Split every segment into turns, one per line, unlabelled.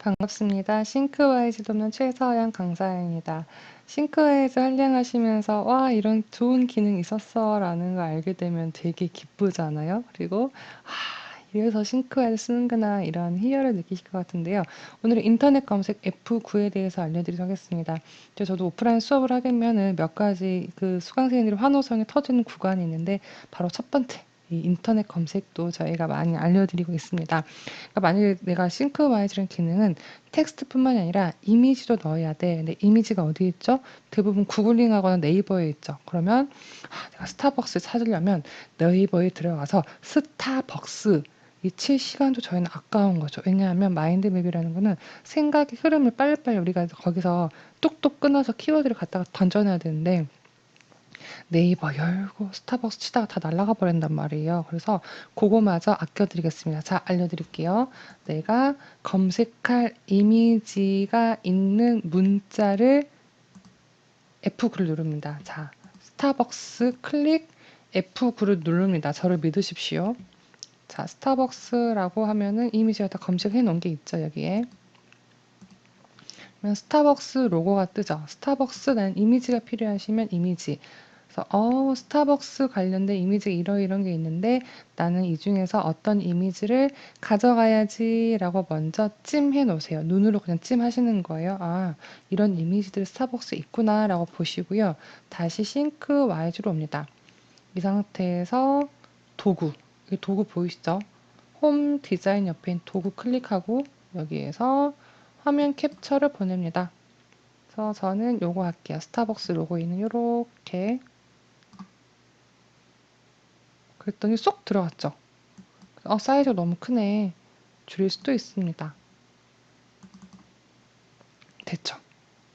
반갑습니다. 싱크와이즈 돕는 최서연 강사입니다. 싱크와이즈 활용하시면서 와 이런 좋은 기능 있었어 라는 걸 알게 되면 되게 기쁘잖아요. 그리고 아 이래서 싱크와이즈 쓰는구나 이런 희열을 느끼실 것 같은데요. 오늘은 인터넷 검색 F9에 대해서 알려드리도록 하겠습니다. 저도 오프라인 수업을 하려면은 몇 가지 그 수강생들이 환호성이 터지는 구간이 있는데 바로 첫 번째 이 인터넷 검색도 저희가 많이 알려드리고 있습니다. 그러니까 만약에 내가 싱크와이즈라는 기능은 텍스트뿐만이 아니라 이미지도 넣어야 돼. 근데 이미지가 어디 있죠? 대부분 구글링하거나 네이버에 있죠. 그러면 아, 내가 스타벅스 찾으려면 네이버에 들어가서 스타벅스 이칠 시간도 저희는 아까운 거죠. 왜냐하면 마인드맵이라는 거는 생각의 흐름을 빨리빨리 우리가 거기서 뚝뚝 끊어서 키워드를 갖다가 던져놔야 되는데 네이버 열고 스타벅스 치다가 다 날아가 버린단 말이에요. 그래서 그거마저 아껴드리겠습니다. 자, 알려드릴게요. 내가 검색할 이미지가 있는 문자를 F9를 누릅니다. 자, 스타벅스 클릭 F9를 누릅니다. 저를 믿으십시오. 자, 스타벅스라고 하면은 이미지가 다 검색해 놓은 게 있죠, 여기에. 그러면 스타벅스 로고가 뜨죠. 스타벅스 난 이미지가 필요하시면 이미지. 그래서 어 스타벅스 관련된 이미지 이러이런 게 있는데 나는 이 중에서 어떤 이미지를 가져가야지라고 먼저 찜해 놓으세요. 눈으로 그냥 찜하시는 거예요. 아 이런 이미지들 스타벅스 있구나라고 보시고요. 다시 싱크 와이즈로 옵니다. 이 상태에서 도구 이 도구 보이시죠? 홈 디자인 옆에 있는 도구 클릭하고 여기에서 화면 캡처를 보냅니다. 그래서 저는 요거 할게요. 스타벅스 로고 있는 요렇게 그랬더니 쏙 들어갔죠. 어, 사이즈가 너무 크네. 줄일 수도 있습니다. 됐죠.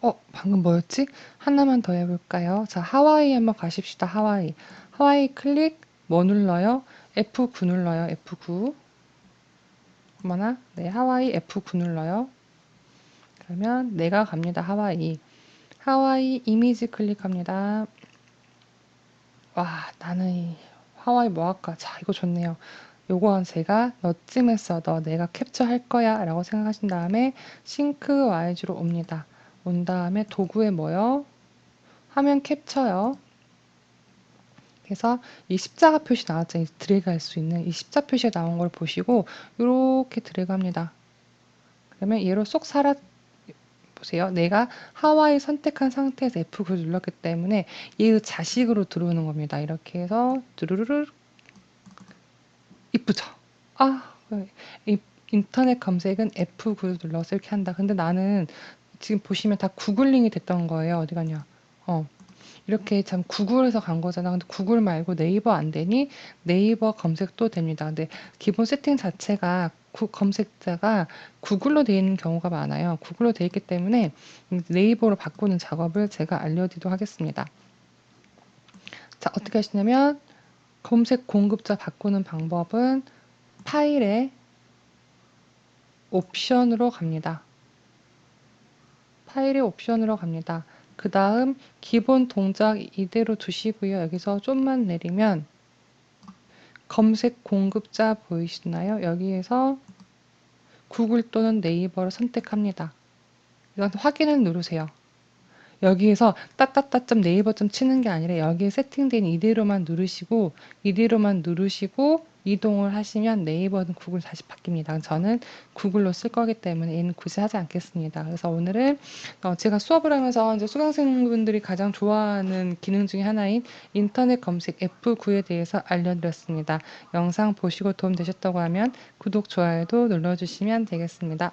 어, 방금 뭐였지? 하나만 더 해볼까요? 자, 하와이 한번 가십시다. 하와이. 하와이 클릭, 뭐 눌러요? F9 눌러요. F9. 어머나, 네, 하와이 F9 눌러요. 그러면 내가 갑니다. 하와이. 하와이 이미지 클릭합니다. 와, 나는 이 하와이 뭐 할까? 자, 이거 좋네요. 요거 제가 너쯤했어. 너 내가 캡처할 거야. 라고 생각하신 다음에 싱크 와이즈로 옵니다. 온 다음에 도구에 뭐요? 화면 캡처요. 그래서 이 십자가 표시 나왔죠. 이 드래그 할 수 있는 이 십자 표시가 나온 걸 보시고 이렇게 드래그 합니다. 그러면 얘로 쏙 살아 보세요. 내가 하와이 선택한 상태에서 F9 눌렀기 때문에 얘의 자식으로 들어오는 겁니다. 이렇게 해서 두루루루 이쁘죠? 아, 이 인터넷 검색은 F9 눌러서 이렇게 한다. 근데 나는 지금 보시면 다 구글링이 됐던 거예요. 어디 가냐? 어. 이렇게 참 구글에서 간 거잖아. 근데 구글 말고 네이버 안 되니 네이버 검색도 됩니다. 근데 기본 세팅 자체가 구, 검색자가 구글로 되어 있는 경우가 많아요. 구글로 되어 있기 때문에 네이버로 바꾸는 작업을 제가 알려드리도록 하겠습니다. 자, 어떻게 하시냐면 검색 공급자 바꾸는 방법은 파일에 옵션으로 갑니다. 파일의 옵션으로 갑니다. 그 다음 기본 동작 이대로 두시고요. 여기서 좀만 내리면 검색 공급자 보이시나요? 여기에서 구글 또는 네이버를 선택합니다. 이건 확인을 누르세요. 여기에서 따따따점 네이버점 치는 게 아니라 여기에 세팅된 이대로만 누르시고 이대로만 누르시고 이동을 하시면 네이버는 구글 다시 바뀝니다. 저는 구글로 쓸 거기 때문에 얘는 굳이 하지 않겠습니다. 그래서 오늘은 어 제가 수업을 하면서 이제 수강생분들이 가장 좋아하는 기능 중에 하나인 인터넷 검색 F9에 대해서 알려드렸습니다. 영상 보시고 도움 되셨다고 하면 구독, 좋아요도 눌러주시면 되겠습니다.